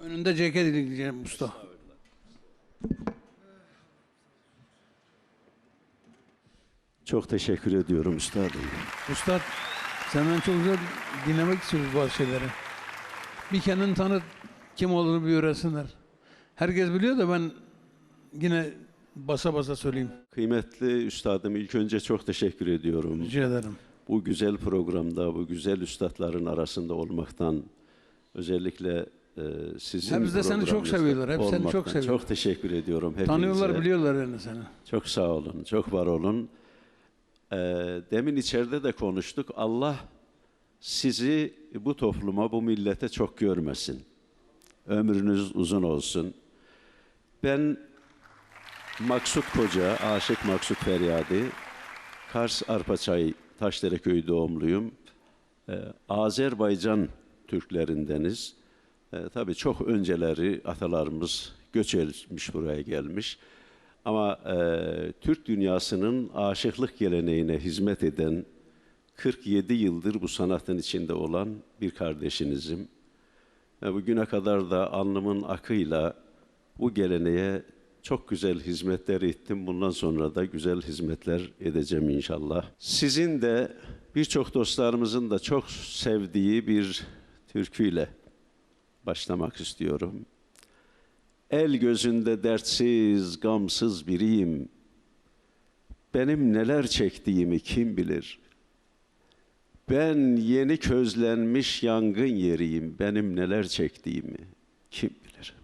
Önünde ceket diyeceğim usta. Çok teşekkür ediyorum üstadım. Üstad senden çok güzel dinlemek istiyoruz bazı şeyleri. Bir kendini tanıt, kim olduğunu bir öğrensinler. Herkes biliyor da ben yine basa basa söyleyeyim. Kıymetli üstadım ilk önce çok teşekkür ediyorum. Rica ederim. Bu güzel programda, bu güzel üstadların arasında olmaktan özellikle sizin Hepsi de seni çok seviyorlar, hep seni çok seviyorlar. Çok teşekkür ediyorum hepinize. Tanıyorlar, biliyorlar yani seni. Çok sağ olun, çok var olun. Ee, demin içeride de konuştuk. Allah sizi bu topluma, bu millete çok görmesin. Ömrünüz uzun olsun. Ben Maksut Koca, Aşık Maksut Feryadi, Kars Arpaçay Taşdere Köyü doğumluyum. Ee, Azerbaycan Türklerindeniz. Ee, tabii çok önceleri atalarımız göç etmiş buraya gelmiş. Ama e, Türk dünyasının aşıklık geleneğine hizmet eden 47 yıldır bu sanatın içinde olan bir kardeşinizim. Ve bugüne kadar da alnımın akıyla bu geleneğe çok güzel hizmetler ettim. Bundan sonra da güzel hizmetler edeceğim inşallah. Sizin de birçok dostlarımızın da çok sevdiği bir türküyle başlamak istiyorum. El gözünde dertsiz, gamsız biriyim. Benim neler çektiğimi kim bilir? Ben yeni közlenmiş yangın yeriyim. Benim neler çektiğimi kim bilir?